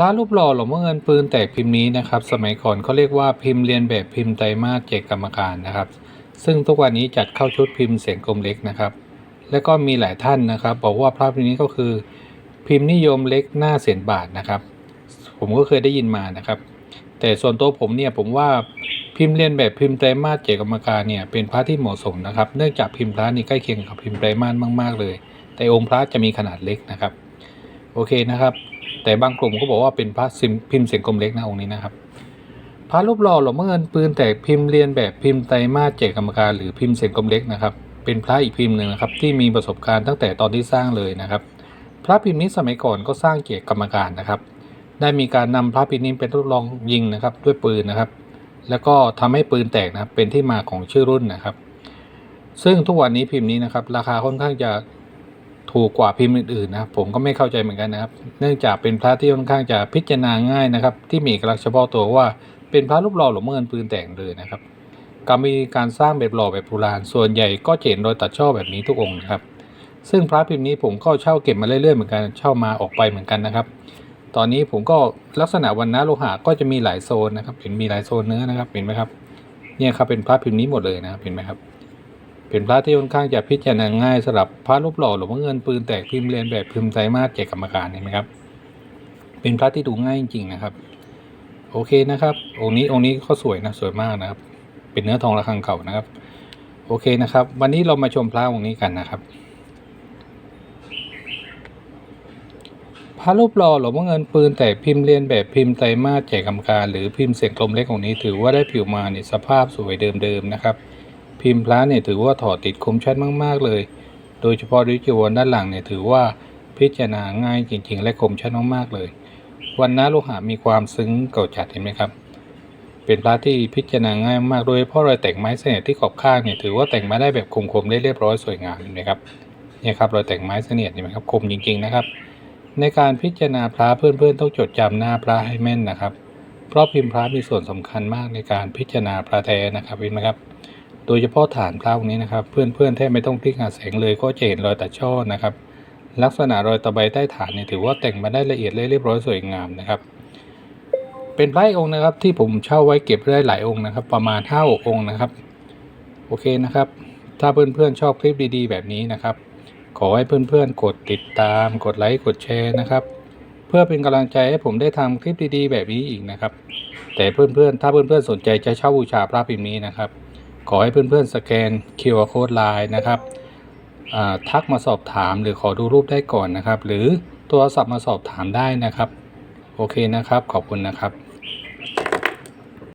ระรูปหล่อหลวงพ่อเงินปืนแตกพิมพ์นี้นะครับ สมัยก่อนเขาเรียกว่าพิมพ์เรียนแบบพิมพ์ไตรมาสแจกกรรมการนะครับ ซึ่งทุกวันนี้จัดเข้าชุดพิมพ์เสียงกลมเล็กนะครับ และก็มีหลายท่านนะครับ บอกว่าพระพิมพ์นี้ก็คือ พิมพ์นิยมเล็กหน้าเสียนบาทนะครับ ผมก็เคยได้ยินมานะครับ แต่ส่วนตัวผมเนี่ยผมว่าพิมพ์เรียนแบบพิมพ์ไตรมาสแจกกรรมการเนี่ยเป็นพระที่เหมาะสมนะครับ เนื่องจากพิมพ์พระนี่ใกล้เคียงกับพิมพ์ไตรมาสมาก ๆ เลย แต่องค์พระจะมีขนาดเล็กนะครับ โอเคนะครับ แต่บางกลุ่มก็บอกว่าเป็นพระพิมพ์เสียงกลมเล็กนะองค์นี้นะครับ พระรูปหล่อหลวงพ่อเงินปืนแตกพิมพ์เรียนแบบพิมพ์ไตรมาสแจกกรรมการหรือพิมพ์เสียงกลมเล็กนะครับ เป็นพระอีกพิมพ์หนึ่งนะครับที่มีประสบการณ์ตั้งแต่ตอนที่สร้างเลยนะครับ พระพิมพ์นี้สมัยก่อนก็สร้างเกียรติกรรมการนะครับ ได้มีการนำพระพิมพ์นี้เป็นทดลองยิงนะครับด้วยปืนนะครับ แล้วก็ทำให้ปืนแตกนะครับเป็นที่มาของชื่อรุ่นนะครับ ซึ่งทุกวันนี้พิมพ์นี้นะครับราคาค่อนข้างจะ ถูกกว่าพิมพ์อื่นๆนะครับผมก็ไม่เข้าใจเหมือนกันนะครับ เนื่องจากเป็นพระที่ค่อนข้างจะพิจารณาง่ายนะครับ ที่มีเอกลักษณ์เฉพาะตัวว่าเป็นพระรูปหล่อหลวงพ่อเงินปืนแต่งเลยนะครับการมีการสร้างแบบหล่อแบบโบราณส่วนใหญ่ก็เห็นรอยตัดช่อแบบนี้ทุกองค์นะครับ ซึ่งพระพิมพ์นี้ผมก็เช่าเก็บมาเรื่อยๆเหมือนกันเช่ามาออกไปเหมือนกันนะครับ ตอนนี้ผมก็ลักษณะวันนะโลหะก็จะมีหลายโซนนะครับ เห็นมีหลายโซนเนื้อนะครับเห็นไหมครับ เนี่ยครับเป็นพระพิมพ์นี้หมดเลยนะครับเห็นไหมครับ เป็นพระที่ค่อนข้างจะพิจารณาง่ายสำหรับพระรูปหล่อหลวงพ่อเงินปืนแตกพิมพ์เรียนแบบพิมพ์ไตรมาสแจกกรรมการเห็นไหมครับ เป็นพระที่ดูง่ายจริงๆนะครับ โอเคนะครับ องค์นี้องค์นี้ก็สวยนะสวยมากนะครับ เป็นเนื้อทองระฆังเก่านะครับ โอเคนะครับ วันนี้เรามาชมพระองค์นี้กันนะครับ พระรูปหล่อหลวงพ่อเงินปืนแต่พิมพ์เรียนแบบพิมพ์ไตรมาสแจกกรรมการ หรือพิมพ์เสียงกลมเล็กองนี้ถือว่าได้ผิวมาเนี่ยสภาพสวยเดิมๆนะครับ พิมพ์พระเนี่ยถือว่าถอดติดคมชัดมาก ๆ เลย โดยเฉพาะดิจิวลด้านหลังเนี่ยถือว่าพิจารณาง่ายจริง ๆ และคมชัดมากๆเลย วันนะโลหะมีความซึ้งเก่าจัดเห็นไหมครับ เป็นพระที่พิจารณาง่ายมากโดยเฉพาะรอยแต่งไม้เสน่ห์ที่ขอบข้างเนี่ยถือว่าแต่งมาได้แบบคมๆได้เรียบร้อยสวยงามเห็นไหมครับเนี่ยครับรอยแต่งไม้เสน่ห์เห็นไหมครับคมจริง ๆ นะครับ ในการพิจารณาพระเพื่อนๆต้องจดจำหน้าพระให้แม่นนะครับ เพราะพิมพ์พระมีส่วนสำคัญมากในการพิจารณาพระแท้นะครับเห็นไหมครับ โดยเฉพาะฐานพระองค์นี้นะครับ เพื่อนๆแทบไม่ต้องพลิกหาแสงเลยก็จะเห็นรอยตัดช่อนะครับ ลักษณะรอยตะไบใต้ฐานเนี่ยถือว่าแต่งมาได้ละเอียดและเรียบร้อยสวยงามนะครับ เป็นพระอีกองค์นะครับที่ผมเช่าไว้เก็บได้หลายองค์นะครับ ประมาณ5้าองค์นะครับ โอเคนะครับ ถ้าเพื่อนๆชอบคลิปดีๆ แบบนี้นะครับ ขอให้เพื่อนๆกดติดตาม กดไลค์กดแชร์นะครับเพื่อเป็นกำลังใจให้ผมได้ทำคลิปดีๆ แบบนี้อีกนะครับ แต่เพื่อนๆ ถ้าเพื่อนๆ สนใจจะเช่าบูชาพระพิมพ์นี้นะครับ ขอให้เพื่อนๆสแกน QR Code Line นะครับทักมาสอบถามหรือขอดูรูปได้ก่อนนะครับ หรือตัวศัพท์มาสอบถามได้นะครับ โอเคนะครับ ขอบคุณนะครับ